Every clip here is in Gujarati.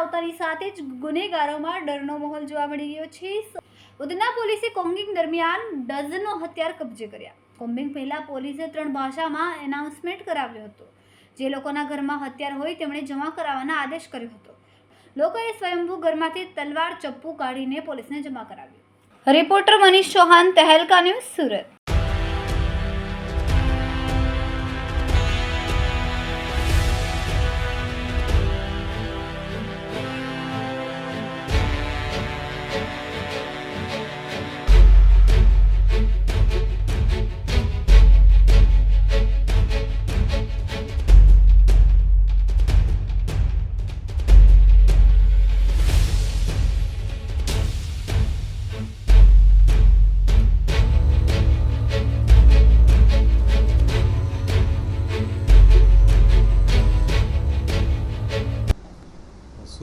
આવતાની સાથે જ ગુનેગારોમાં ડરનો માહોલ જોવા મળી રહ્યો છે. ઉધના પોલીસે કોમ્બિંગ દરમિયાન ડઝનો હથિયાર કબજે કર્યા. કોમ્બિંગ પહેલાં પોલીસે ત્રણ ભાષામાં એનાઉન્સમેન્ટ કરાવ્યો હતો. જે લોકોના ઘરમાં હથિયાર હોય તેમણે જમા કરાવવાના આદેશ કર્યો હતો. લોકોએ સ્વયંભૂ ઘરમાંથી તલવાર, ચપ્પુ કાઢીને પોલીસને જમા કરાવ્યું. Reporter Manish Chauhan, Tehelka news Surat.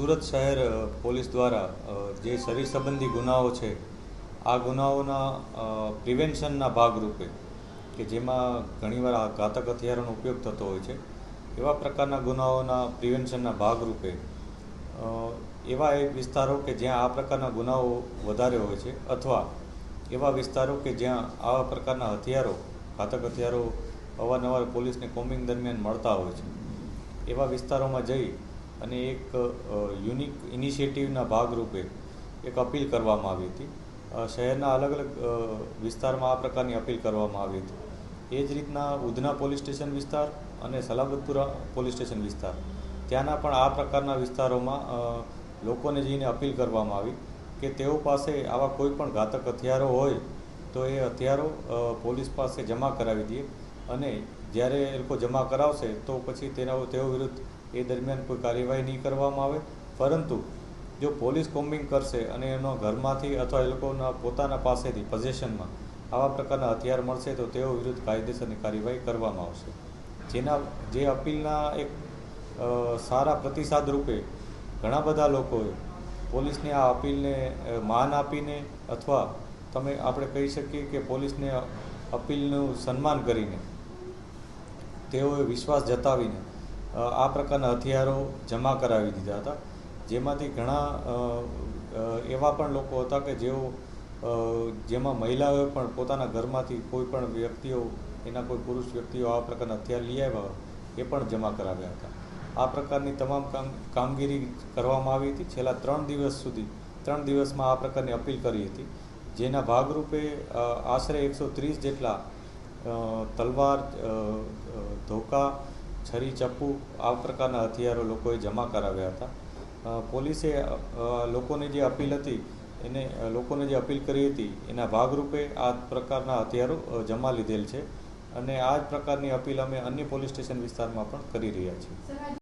Surat શહેર પોલીસ દ્વારા જે શરીર સંબંધી ગુનાઓ છે, આ ગુનાઓના પ્રિવેન્શનના ભાગરૂપે, કે જેમાં ઘણીવાર આ ઘાતક હથિયારોનો ઉપયોગ થતો હોય છે, એવા પ્રકારના ગુનાઓના પ્રિવેન્શનના ભાગરૂપે એવા એ વિસ્તારો કે જ્યાં આ પ્રકારના ગુનાઓ વધારે હોય છે, અથવા એવા વિસ્તારો કે જ્યાં આવા પ્રકારના હથિયારો, ઘાતક હથિયારો અવારનવાર પોલીસને કોમ્બિંગ દરમિયાન મળતા હોય છે. એવા વિસ્તારોમાં જઈ અને એક યુનિક ઇનિશિયેટિવના ભાગરૂપે એક અપીલ કરવામાં આવી હતી. શહેરના અલગ અલગ વિસ્તારમાં આ પ્રકારની અપીલ કરવામાં આવી હતી. એ જ રીતના ઉધના પોલીસ સ્ટેશન વિસ્તાર અને સલાબતપુરા પોલીસ સ્ટેશન વિસ્તાર. ત્યાંના પણ આ પ્રકારના વિસ્તારોમાં લોકોને જઈને અપીલ કરવામાં આવી કે તેઓ પાસે આવા કોઈ પણ ઘાતક હથિયારો હોય તો એ હથિયારો પોલીસ પાસે જમા કરાવી દઈએ અને જ્યારે એ લોકો જમા કરાવશે તો પછી તેના, તેઓ વિરુદ્ધ એ દરમિયાન કોઈ કાર્યવાહી નહીં કરવામાં આવે. પરંતુ જો પોલીસ કોમ્બિંગ કરશે અને એનો ઘરમાંથી અથવા એ લોકોના પોતાના પાસેથી પોઝેશનમાં આવા પ્રકારના હથિયાર મળશે, તો તેઓ વિરુદ્ધ કાયદેસરની કાર્યવાહી કરવામાં આવશે. જેના, જે અપીલના એક સારા પ્રતિસાદ રૂપે ઘણા બધા લોકોએ પોલીસની આ અપીલને માન આપીને અથવા તમે આપણે કહી શકીએ કે પોલીસને અપીલનું સન્માન કરીને તેઓએ વિશ્વાસ જતાવીને આ પ્રકારના હથિયારો જમા કરાવી દીધા હતા. જેમાંથી ઘણા એવા પણ લોકો હતા કે જેઓ જેમાં મહિલાઓએ પણ પોતાના ઘરમાંથી કોઈ પણ વ્યક્તિઓ, એના કોઈ પુરુષ વ્યક્તિઓ આ પ્રકારના હથિયાર લઈ આવ્યા એ પણ જમા કરાવ્યા હતા. આ પ્રકારની તમામ કામ, કામગીરી કરવામાં આવી હતી. છેલ્લા ત્રણ દિવસ સુધી, ત્રણ દિવસમાં આ પ્રકારની અપીલ કરી હતી. જેના ભાગરૂપે આશરે એકસો ત્રીસ જેટલા તલવાર ધોકા છરી, ચપ્પુ આ પ્રકારના હથિયારો લોકોએ જમા કરાવ્યા હતા. પોલીસે લોકોની જે અપીલ હતી, એને લોકોને જે અપીલ કરી હતી, એના ભાગરૂપે આ પ્રકારના હથિયારો જમા લીધેલ છે. અને આ જ પ્રકારની અપીલ અમે અન્ય પોલીસ સ્ટેશન વિસ્તારમાં પણ કરી રહ્યા છીએ.